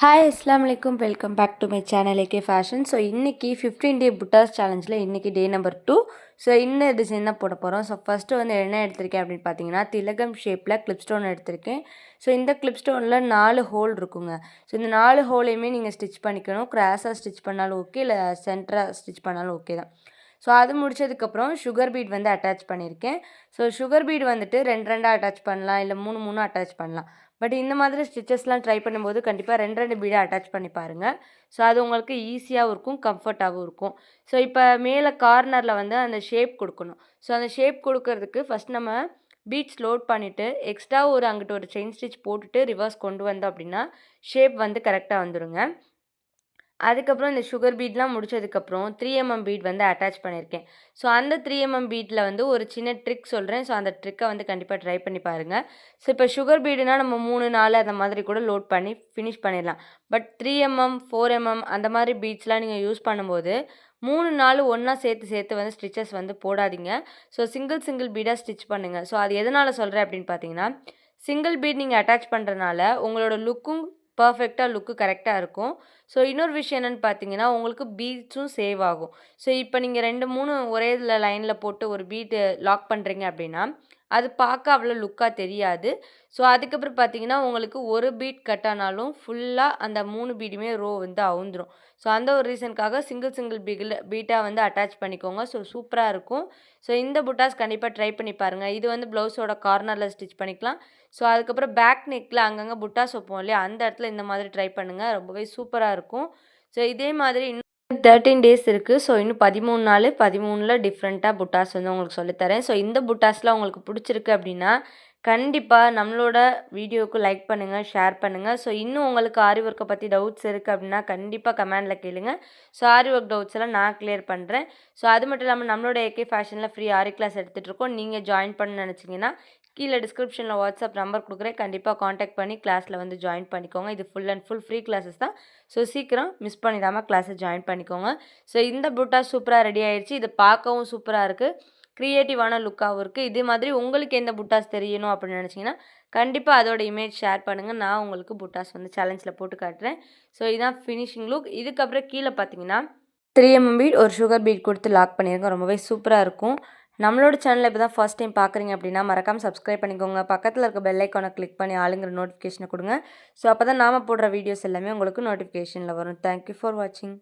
Hi அஸ்லாம் வலைக்கும் welcome back to my channel AK fashion so இன்றைக்கி ஃபிஃப்டீன் டே புட்டாஸ் சேலஞ்சில் இன்றைக்கி டே நம்பர் டூ ஸோ இந்த டிசைன் தான் போட போகிறோம் ஸோ ஃபஸ்ட்டு வந்து என்ன எடுத்திருக்கேன் அப்படின்னு பார்த்தீங்கன்னா திலகம் ஷேப்பில் கிளிப் ஸ்டோன் எடுத்திருக்கேன். ஸோ இந்த கிளிப் ஸ்டோனில் நாலு ஹோல் இருக்குங்க. ஸோ இந்த நாலு ஹோலையுமே நீங்கள் ஸ்டிச் பண்ணிக்கணும். கிராஸாக ஸ்டிச் பண்ணாலும் ஓகே இல்லை சென்டராக ஸ்டிச் பண்ணாலும் ஓகே தான். ஸோ அது முடிச்சதுக்கப்புறம் சுகர் பீட் வந்து அட்டாச் பண்ணியிருக்கேன் ஸோ சுகர் பீட் வந்துட்டு ரெண்டு ரெண்டாக அட்டாச் பண்ணலாம். இல்லை மூணு மூணு அட்டாச் பண்ணலாம். பட் இந்த மாதிரி ஸ்டிச்சஸ்லாம் ட்ரை பண்ணும்போது கண்டிப்பாக ரெண்டு ரெண்டு பீடை அட்டாச் பண்ணி பாருங்கள் ஸோ அது உங்களுக்கு ஈஸியாகவும் இருக்கும் கம்ஃபர்ட்டாகவும் இருக்கும். ஸோ இப்போ மேலே கார்னரில் வந்து அந்த ஷேப் கொடுக்கணும். ஸோ அந்த ஷேப் கொடுக்கறதுக்கு ஃபஸ்ட் நம்ம பீட்ஸ் லோட் பண்ணிவிட்டு எக்ஸ்ட்ரா ஒரு அங்கிட்ட ஒரு செயின் ஸ்டிச் போட்டுட்டு ரிவர்ஸ் கொண்டு வந்தோம் அப்படின்னா ஷேப் வந்து கரெக்டாக வந்துடுங்க அதுக்கப்புறம் இந்த சுகர் பீட்லாம் முடிச்சதுக்கப்புறம் த்ரீ எம்எம் பீட் வந்து அட்டாச் பண்ணியிருக்கேன். ஸோ அந்த த்ரீ எம்எம் பீட்டில் வந்து ஒரு சின்ன ட்ரிக் சொல்கிறேன் ஸோ அந்த ட்ரிக்கை வந்து கண்டிப்பாக ட்ரை பண்ணி பாருங்கள் ஸோ இப்போ சுகர் பீடுனா நம்ம மூணு நாலு அந்த மாதிரி கூட லோட் பண்ணி ஃபினிஷ் பண்ணிடலாம். But three MM four MM அந்த மாதிரி பீட்ஸ்லாம் நீங்கள் யூஸ் பண்ணும்போது மூணு நாள் ஒன்றா சேர்த்து சேர்த்து வந்து ஸ்டிச்சஸ் வந்து போடாதீங்க. ஸோ சிங்கிள் சிங்கிள் பீடாக ஸ்டிச் பண்ணுங்கள் ஸோ அது எதனால் சொல்கிறேன் அப்படின்னு பார்த்தீங்கன்னா சிங்கிள் பீட் நீங்கள் அட்டாச் பண்ணுறனால உங்களோட லுக்கும் பர்ஃபெக்டாக லுக்கு கரெக்டாக இருக்கும். ஸோ இன்னொரு விஷயம் என்னென்னு பார்த்தீங்கன்னா உங்களுக்கு பீட்ஸும் சேவ் ஆகும். ஸோ இப்போ நீங்கள் ரெண்டு மூணு ஒரே இதில் லைனில் போட்டு ஒரு பீட்டு லாக் பண்ணுறீங்க அப்படின்னா அது பார்க்க அவ்வளோ லுக்காக தெரியாது. ஸோ அதுக்கப்புறம் பார்த்தீங்கன்னா உங்களுக்கு ஒரு பீட் கட் ஆனாலும் ஃபுல்லாக அந்த மூணு பீடுமே ரோ வந்து அவுந்துடும் ஸோ அந்த ஒரு ரீசனுக்காக சிங்கிள் சிங்கிள் பீகில் பீட்டாக வந்து அட்டாச் பண்ணிக்கோங்க. ஸோ சூப்பராக இருக்கும். ஸோ இந்த புட்டாஸ் கண்டிப்பாக ட்ரை பண்ணி பாருங்கள் இது வந்து ப்ளவுஸோட கார்னரில் ஸ்டிச் பண்ணிக்கலாம். ஸோ அதுக்கப்புறம் பேக் நெக்கில் அங்கங்கே புட்டாஸ் வைப்போம் இல்லையா? அந்த இடத்துல இந்த மாதிரி ட்ரை பண்ணுங்கள் ரொம்பவே சூப்பராக இருக்கும். ஸோ இதே மாதிரி இன்னும் தேர்ட்டீன் டேஸ் இருக்குது ஸோ இன்னும் பதிமூணு நாள் பதிமூணில் டிஃப்ரெண்ட்டாக புட்டாஸ் வந்து உங்களுக்கு சொல்லித்தரேன் ஸோ இந்த புட்டாஸ்லாம் உங்களுக்கு பிடிச்சிருக்கு அப்படின்னா கண்டிப்பாக நம்மளோட வீடியோவுக்கு லைக் பண்ணுங்கள் ஷேர் பண்ணுங்கள் ஸோ இன்னும் உங்களுக்கு ஆரி ஒர்க்கை பற்றி டவுட்ஸ் இருக்குது அப்படின்னா கண்டிப்பாக கமெண்டில் கேளுங்க. ஸோ ஆரி ஒர்க் டவுட்ஸ் எல்லாம் நான் கிளியர் பண்ணுறேன் ஸோ அது மட்டும் இல்லாமல் நம்மளோட ஏகே ஃபேஷனில் ஃப்ரீ ஆரி கிளாஸ் எடுத்துகிட்டு இருக்கோம். நீங்கள் ஜாயின் பண்ண நினச்சிங்கன்னா கீழே டிஸ்கிரிப்ஷனில் வாட்ஸ்அப் நம்பர் கொடுக்குறேன். கண்டிப்பாக காண்டாக்ட் பண்ணி கிளாஸில் வந்து ஜாயின் பண்ணிக்கோங்க. இது full and full free classes தான். ஸோ சீக்கிரம் மிஸ் பண்ணிடாமல் கிளாஸை ஜாயின் பண்ணிக்கோங்க. ஸோ இந்த புட்டா சூப்பராக ரெடி ஆயிடுச்சு இது பார்க்கவும் சூப்பராக இருக்குது க்ரியேட்டிவான லுக்காகவும் இருக்குது இதே மாதிரி உங்களுக்கு எந்த புட்டாஸ் தெரியணும் அப்படின்னு நினச்சிங்கன்னா கண்டிப்பாக அதோட இமேஜ் ஷேர் பண்ணுங்கள் நான் உங்களுக்கு புட்டாஸ் வந்து சேலஞ்சில் போட்டு காட்டுறேன். ஸோ இதுதான் ஃபினிஷிங் லுக் இதுக்கப்புறம் கீழே பார்த்தீங்கன்னா த்ரீ எம்எம் பீட் ஒரு சுகர் பீட் கொடுத்து லாக் பண்ணியிருக்கேன் ரொம்பவே சூப்பராக இருக்கும். நம்மளோட சேனலில் இப்போ தான் ஃபஸ்ட் டைம் பார்க்குறீங்க அப்படின்னா மறக்காமல் சப்ஸ்கிரைப் பண்ணிக்கோங்க. பக்கத்தில் இருக்க பெல் ஐக்கானை கிளிக் பண்ணி ஆளுங்கிற நோட்டிஃபிகேஷனை கொடுங்க. ஸோ அப்போ தான் நாம் போடுற வீடியோஸ் எல்லாமே உங்களுக்கு நோட்டிஃபிகேஷனில் வரும். தேங்க்யூ ஃபார் வாட்சிங்